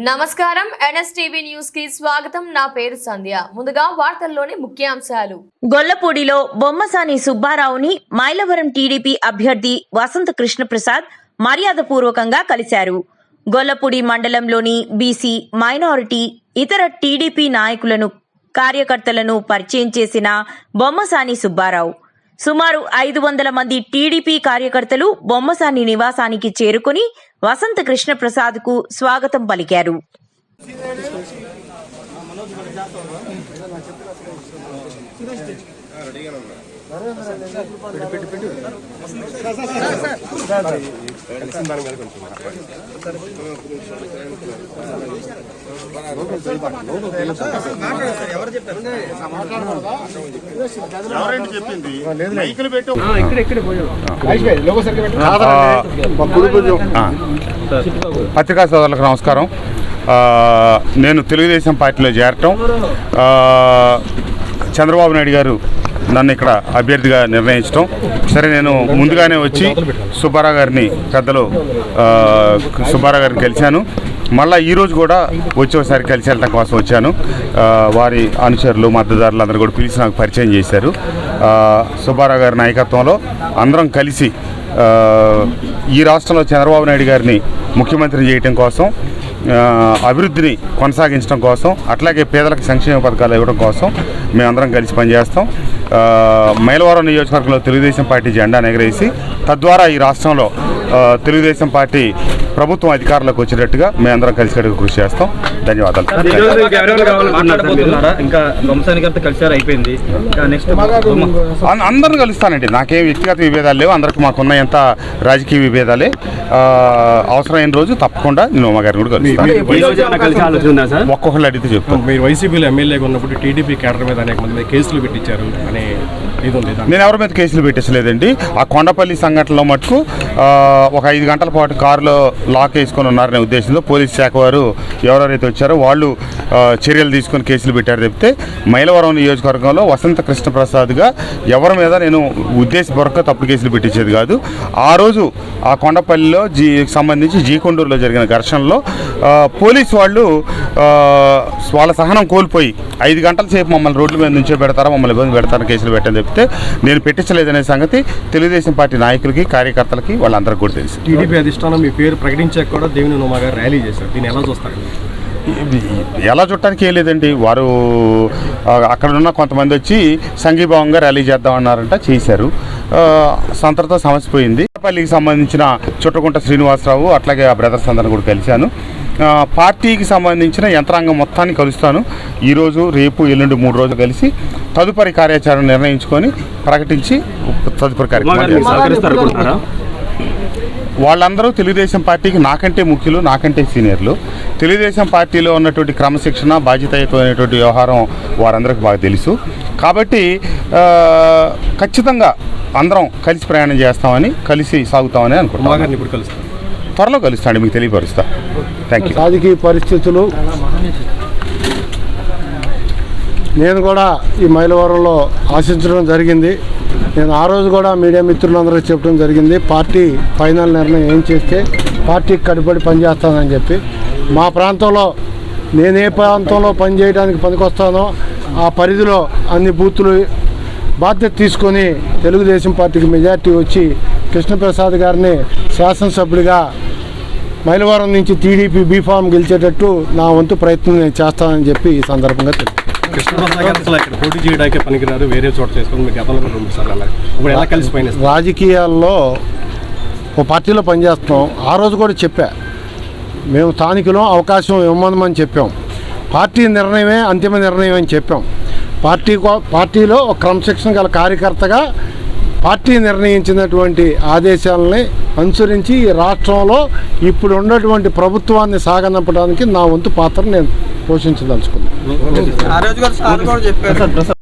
నమస్కారం. ఎన్ఎస్టీవీ న్యూస్కి స్వాగతం. నా పేరు సంధ్య. ముందుగా వార్తల్లోని ముఖ్యాంశాలు. గొల్లపూడిలో బొమ్మసాని సుబ్బారావుని మైలవరం టీడీపీ అభ్యర్థి వసంత కృష్ణప్రసాద్ మర్యాదపూర్వకంగా కలిశారు. గొల్లపూడి మండలంలోని బీసీ మైనారిటీ ఇతర టీడీపీ నాయకులను కార్యకర్తలను పరిచయం చేసిన బొమ్మసాని సుబ్బారావు. సుమారు ఐదు వందల మంది టీడీపీ కార్యకర్తలు బొమ్మసాని నివాసానికి చేరుకుని వసంత కృష్ణప్రసాద్కు స్వాగతం పలికారు. ఎవరండి పత్రికా సోదరులకు నమస్కారం నేను తెలుగుదేశం పార్టీలో చేరటం చంద్రబాబు నాయుడు గారు నన్ను ఇక్కడ అభ్యర్థిగా నిర్ణయించడం సరే నేను ముందుగానే వచ్చి సుబ్బారావు గారిని పెద్దలు సుబ్బారావు గారిని కలిశాను. మళ్ళీ ఈరోజు కూడా వచ్చేసారి ఒకసారి కలిసి వెళ్ళడం కోసం వచ్చాను. వారి అనుచరులు మద్దతుదారులు అందరూ కూడా పిలిచి నాకు పరిచయం చేశారు. సుబ్బారావు గారి నాయకత్వంలో అందరం కలిసి ఈ రాష్ట్రంలో చంద్రబాబు నాయుడు గారిని ముఖ్యమంత్రి చేయటం కోసం అభివృద్ధిని కొనసాగించడం కోసం అట్లాగే పేదలకు సంక్షేమ పథకాలు ఇవ్వడం కోసం మేమందరం కలిసి పనిచేస్తాం. మైలవరం నియోజకవర్గంలో తెలుగుదేశం పార్టీ జెండా ఎగరేసి తద్వారా ఈ రాష్ట్రంలో తెలుగుదేశం పార్టీ ప్రభుత్వం అధికారంలోకి వచ్చేటట్టుగా మేమందరం కలిసి కృషి చేస్తాం. ధన్యవాదాలు. అందరిని కలుస్తానండి. నాకేం వ్యక్తిగత విభేదాలు లేవు. అందరికి మాకున్న ఎంత రాజకీయ విభేదాలే. ఆ, అవసరమైన రోజు తప్పకుండా నేను ఉమా గారిని కూడా కలుస్తాను. ఈ రోజు ఏమైనా కలిసి ఆలోచన ఉందా సార్? ఒక్కొక్కళ్ళు అడిగితే చెప్తాను మీరు వైసీపీలో ఎమ్మెల్యేగా ఉన్నప్పుడు టీడీపీ క్యాడర్ మీద అనేక మంది కేసులు పెట్టించారు అనే నేను ఎవరి మీద కేసులు పెట్టేసలేదండి ఆ కొండపల్లి సంఘటనలో మటుకు ఆ, ఒక ఐదు గంటల పాటు కారులో లాక్ వేసుకొని ఉన్నారనే ఉద్దేశంతో పోలీస్ శాఖ వారు ఎవరెవరైతే వచ్చారో వాళ్ళు చర్యలు తీసుకొని కేసులు పెట్టారు చెప్తే మైలవరం నియోజకవర్గంలో వసంత కృష్ణప్రసాద్గా ఎవరి మీద నేను ఉద్దేశపూర్వక తప్పుడు కేసులు పెట్టించేది కాదు. ఆ రోజు ఆ కొండపల్లిలో జీ సంబంధించి జీకొండూరులో జరిగిన ఘర్షణలో పోలీస్ వాళ్ళు వాళ్ళ సహనం కోల్పోయి ఐదు గంటల సేపు మమ్మల్ని రోడ్ల మీద నుంచో పెడతారా మమ్మల్ని ఇబ్బంది పెడతారా కేసులు పెట్టని చెప్తే నేను పెట్టించలేదనే సంగతి తెలుగుదేశం పార్టీ నాయకులకి కార్యకర్తలకి వాళ్ళందరికీ కూడా తెలుసు. టీడీపీ అధిష్టానం మీ పేరు ప్రకటించాక కూడా దేవిని ఉమా గారు ర్యాలీ చేశారు. దీన్ని ఎలా చూస్తారు? ఎలా చుట్టానికి ఏం లేదండి. వారు ఆ, అక్కడ ఉన్న కొంతమంది వచ్చి సంఘీభావంగా ర్యాలీ చేద్దామన్నారంట చేశారు. ఆ, సంతటితో సమస్య పోయింది. పల్లికి సంబంధించిన చుట్టకుంట శ్రీనివాసరావు అట్లాగే ఆ బ్రదర్స్ అందరిని కూడా కలిశాను. పార్టీకి సంబంధించిన యంత్రాంగం మొత్తాన్ని కలుస్తాను. ఈరోజు రేపు ఎల్లుండి మూడు రోజులు కలిసి తదుపరి కార్యాచరణ నిర్ణయించుకొని ప్రకటించి తదుపరి అనుకుంటున్నారా వాళ్ళందరూ తెలుగుదేశం పార్టీకి నాకంటే ముఖ్యులు నాకంటే సీనియర్లు. తెలుగుదేశం పార్టీలో ఉన్నటువంటి క్రమశిక్షణ బాధ్యతాయుతమైనటువంటి వ్యవహారం వారందరికీ బాగా తెలుసు. కాబట్టి ఖచ్చితంగా అందరం కలిసి ప్రయాణం చేస్తామని కలిసి సాగుతామని ఉమా అనుకుంటున్నాం గారిని ఇప్పుడు కలుస్తారు త్వరలో కలుస్తాండి మీకు తెలియపరుస్తా. థ్యాంక్ యూ రాజకీయ పరిస్థితులు. నేను కూడా ఈ మైలవరంలో ఆశించడం జరిగింది. నేను ఆ రోజు కూడా మీడియా మిత్రులందరికీ చెప్పడం జరిగింది పార్టీ ఫైనల్ నిర్ణయం ఏం చేస్తే పార్టీకి కట్టుబడి పనిచేస్తానని చెప్పి. మా ప్రాంతంలో నేను ఏ ప్రాంతంలో పనిచేయడానికి పనికొస్తానో ఆ పరిధిలో అన్ని బూతులు బాధ్యత తీసుకొని తెలుగుదేశం పార్టీకి మెజార్టీ వచ్చి కృష్ణప్రసాద్ గారిని శాసనసభ్యుడిగా మైలవరం నుంచి టీడీపీ బీఫామ్ గెలిచేటట్టు నా వంతు ప్రయత్నం నేను చేస్తానని చెప్పి ఈ సందర్భంగా తెలుపు కృష్ణప్రసాద్ గారు అసలు ఇక్కడ పోటీ చేయడానికి పనికిరారు వేరే చోట చేసుకుని మీరు గతంలో రెండు సార్లు ఇప్పుడు ఎలా కలిసి రాజకీయాల్లో ఓ పార్టీలో పనిచేస్తున్నాం. ఆ రోజు కూడా చెప్పా. మేము స్థానికులం అవకాశం ఇవ్వమని చెప్పాం. పార్టీ నిర్ణయమే అంతిమ నిర్ణయం అని చెప్పాం. పార్టీ కో- పార్టీలో ఒక క్రమశిక్షణ గల కార్యకర్తగా పార్టీ నిర్ణయించినటువంటి ఆదేశాలని అనుసరించి ఈ రాష్ట్రంలో ఇప్పుడు ఉన్నటువంటి ప్రభుత్వాన్ని సాగనంపడానికి నా వంతు పాత్ర నేను పోషించదలుచుకుంది